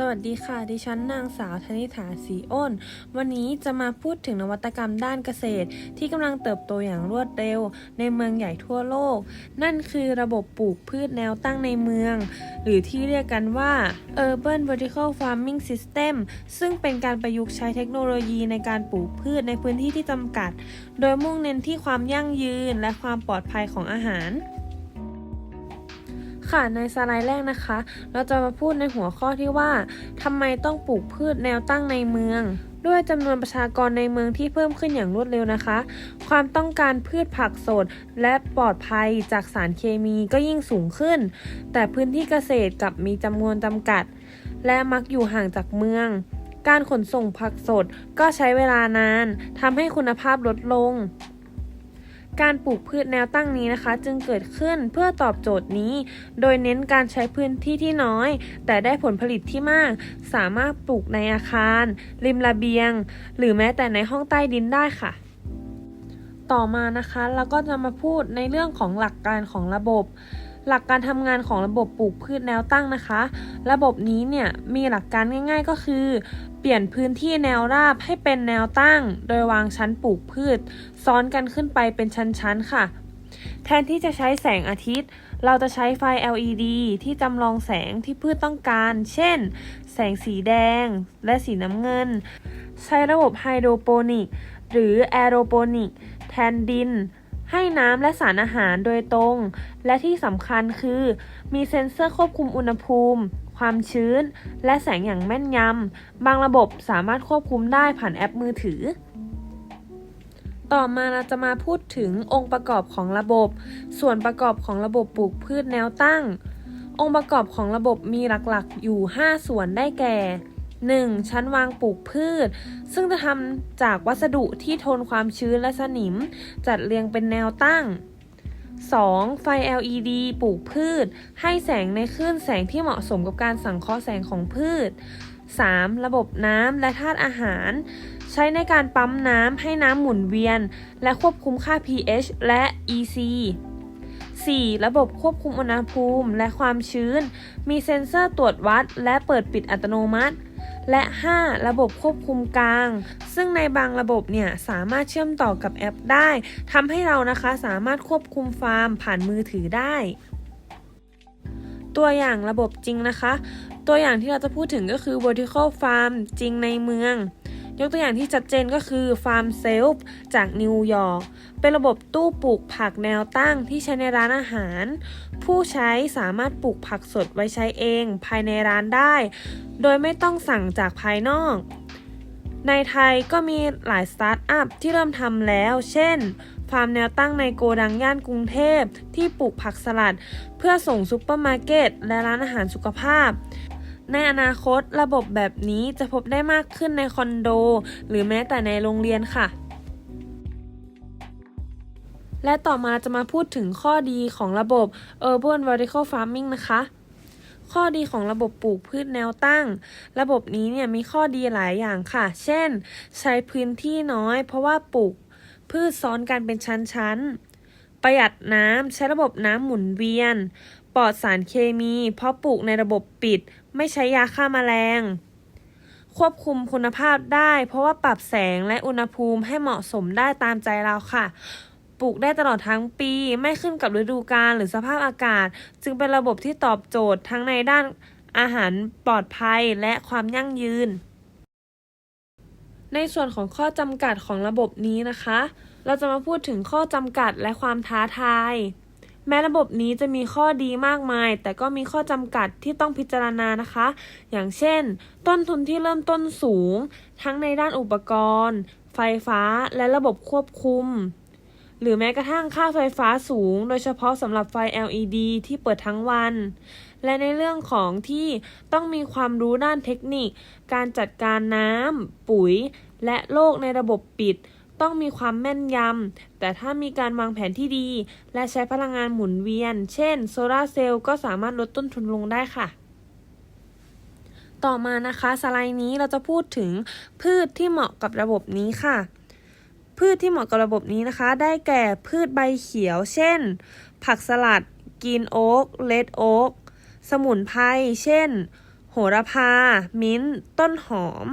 สวัสดีค่ะ ดิฉันนางสาวธนิษฐาศรีอ้น วันนี้จะมาพูดถึงนวัตกรรมด้านเกษตร ที่กำลังเติบโตอย่างรวดเร็ว ในเมืองใหญ่ทั่วโลก นั่นคือระบบปลูกพืชแนวตั้งในเมือง หรือที่เรียกกันว่า Urban Vertical Farming System ซึ่งเป็นการประยุกต์ใช้เทคโนโลยีในการปลูกพืชในพื้นที่ที่จำกัด โดยมุ่งเน้นที่ความยั่งยืนและความปลอดภัยของอาหาร ค่ะในสไลด์แรกนะคะ เราจะมาพูดในหัวข้อที่ว่าทำไมต้องปลูกพืชแนวตั้งในเมืองด้วยจำนวนประชากรในเมืองที่เพิ่มขึ้นอย่างรวดเร็วนะคะ ความต้องการพืชผักสด และปลอดภัยจากสารเคมีก็ยิ่งสูงขึ้น แต่พื้นที่เกษตรกับมีจำนวนจำกัด และมักอยู่ห่างจากเมือง การขนส่งผักสดก็ใช้เวลานานทำให้คุณภาพลดลง การปลูกพืชแนวตั้งนี้นะคะ จึงเกิดขึ้นเพื่อตอบโจทย์นี้ โดยเน้นการใช้พื้นที่ที่น้อย แต่ได้ผลผลิตที่มาก สามารถปลูกในอาคาร ริมระเบียง หรือแม้แต่ในห้องใต้ดินได้ค่ะ ต่อมานะคะเราก็จะมาพูดในเรื่องของหลักการของระบบหลักการทำงานของระบบปลูกพืชแนวตั้งนะคะ ระบบนี้เนี่ยมีหลักการง่าย ๆ ก็คือ เปลี่ยนพื้นที่แนวราบให้เป็นแนวตั้ง โดยวางชั้นปลูกพืช ซ้อนกันขึ้นไปเป็นชั้นๆค่ะ แทนที่จะใช้แสงอาทิตย์ เราจะใช้ไฟ LED ที่จำลองแสงที่พืชต้องการ เช่น แสงสีแดงและสีน้ำเงิน ใช้ระบบไฮโดรโปนิก หรือแอโรโปนิก แทนดิน ให้น้ำและสารอาหารโดยตรง และที่สำคัญคือ มีเซ็นเซอร์ควบคุมอุณหภูมิ ความชื้น และแสงอย่างแม่นยำ บางระบบสามารถควบคุมได้ผ่านแอปมือถือ ต่อมาเราจะมาพูดถึงองค์ประกอบของระบบ ส่วนประกอบของระบบปลูกพืชแนวตั้ง องค์ประกอบของระบบมีหลักๆ อยู่ 5 ส่วนได้แก่ 1. ชั้นวางปลูกพืช ซึ่งจะทำจากวัสดุที่ทนความชื้นและสนิม จัดเรียงเป็นแนวตั้ง 2. ไฟ LED ปลูกพืช ให้แสงในคลื่นแสงที่เหมาะสมกับการสังเคราะห์แสงของพืช 3. ระบบน้ำและธาตุอาหาร ใช้ในการปั๊มน้ำให้น้ำหมุนเวียน และควบคุมค่า pH และ EC 4. ระบบควบคุมอุณหภูมิและความชื้น มีเซ็นเซอร์ตรวจวัด และเปิดปิดอัตโนมัติ และ 5. ระบบควบคุมกลาง ซึ่งในบางระบบเนี่ยสามารถเชื่อมต่อกับแอปได้ ทำให้เรานะคะสามารถควบคุมฟาร์มผ่านมือถือได้ ตัวอย่างระบบจริงนะคะ ตัวอย่างที่เราจะพูดถึงก็คือ vertical farm จริงในเมือง ยกตัวอย่างที่ชัดเจนก็คือ Farm Self จากนิวยอร์กเป็นระบบตู้ปลูกผักแนวตั้งที่ใช้ในร้านอาหาร ผู้ใช้สามารถปลูกผักสดไว้ใช้เอง ภายในร้านได้ โดยไม่ต้องสั่งจากภายนอก ในไทยก็มีหลายสตาร์ทอัพที่เริ่มทำแล้ว เช่นฟาร์มแนวตั้งในโกดังย่านกรุงเทพที่ปลูกผักสลัด เพื่อส่งซุปเปอร์มาร์เก็ตและร้านอาหารสุขภาพ ในอนาคตระบบแบบนี้จะพบได้มากขึ้นในคอนโด หรือแม้แต่ในโรงเรียนค่ะ และต่อมาจะมาพูดถึงข้อดีของระบบ Urban Vertical Farming นะคะข้อดีของระบบปลูกพืชแนวตั้ง ระบบนี้เนี่ยมีข้อดีหลายอย่างค่ะ เช่น ใช้พื้นที่น้อย เพราะว่าปลูกพืชซ้อนกันเป็นชั้นๆ ประหยัดน้ำใช้ระบบน้ำหมุนเวียน ลอดสารเคมี เพราะปลูกในระบบปิด ไม่ใช้ยาฆ่าแมลง ควบคุมคุณภาพได้ เพราะว่าปรับแสงและอุณหภูมิให้เหมาะสมได้ตามใจเราค่ะ ปลูกได้ตลอดทั้งปี ไม่ขึ้นกับฤดูกาลหรือสภาพอากาศ จึงเป็นระบบที่ตอบโจทย์ทั้งในด้านอาหารปลอดภัยและความยั่งยืน ในส่วนของข้อจำกัดของระบบนี้นะคะ เราจะมาพูดถึงข้อจำกัดและความท้าทาย แม้ระบบนี้จะมีข้อดีมากมาย แต่ก็มีข้อจำกัดที่ต้องพิจารณานะคะ อย่างเช่น ต้นทุนที่เริ่มต้นสูง ทั้งในด้านอุปกรณ์ ไฟฟ้าและระบบควบคุม หรือแม้กระทั่งค่าไฟฟ้าสูง โดยเฉพาะสำหรับไฟ LED ที่เปิดทั้งวัน และในเรื่องของที่ต้องมีความรู้ด้านเทคนิค การจัดการน้ำปุ๋ย และโลกในระบบปิด ต้องมีความแม่นยำ แต่ถ้ามีการวางแผนที่ดี และใช้พลังงานหมุนเวียน เช่น โซลาร์เซลล์ก็สามารถลดต้นทุนลงได้ค่ะต่อมานะคะสไลด์นี้เราจะพูดถึงพืชที่เหมาะกับระบบนี้ค่ะ พืชที่เหมาะกับระบบนี้นะคะ ได้แก่พืชใบเขียว เช่น ผักสลัดกีนโอ๊กเลดโอ๊กสมุนไพรเช่น โหระพา มิ้น ต้นหอม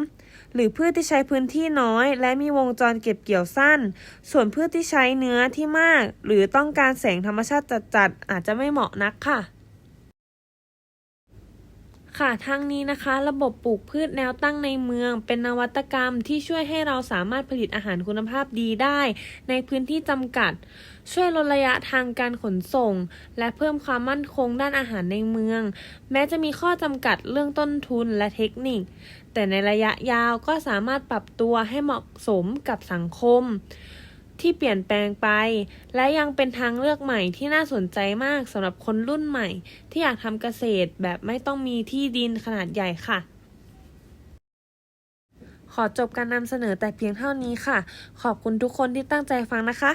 หรือพืชที่ใช้พื้นที่น้อย และมีวงจรเก็บเกี่ยวสั้น ส่วนพืชที่ใช้เนื้อที่มาก หรือต้องการแสงธรรมชาติจัดๆอาจจะไม่เหมาะนักค่ะ ค่ะทั้งนี้นะคะ ระบบปลูกพืชแนวตั้งในเมือง เป็นนวัตกรรมที่ช่วยให้เราสามารถผลิตอาหารคุณภาพดีได้ ในพื้นที่จำกัด ช่วยลดระยะทางการขนส่ง และเพิ่มความมั่นคงด้านอาหารในเมือง แม้จะมีข้อจำกัดเรื่องต้นทุนและเทคนิค แต่ในระยะยาวก็สามารถปรับตัวให้เหมาะสมกับสังคม ที่เปลี่ยนแปลงไป และยังเป็นทางเลือกใหม่ที่น่าสนใจมากสำหรับคนรุ่นใหม่ ที่อยากทำเกษตรแบบไม่ต้องมีที่ดินขนาดใหญ่ค่ะ ขอจบการนำเสนอแต่เพียงเท่านี้ค่ะ ขอบคุณทุกคนที่ตั้งใจฟังนะคะ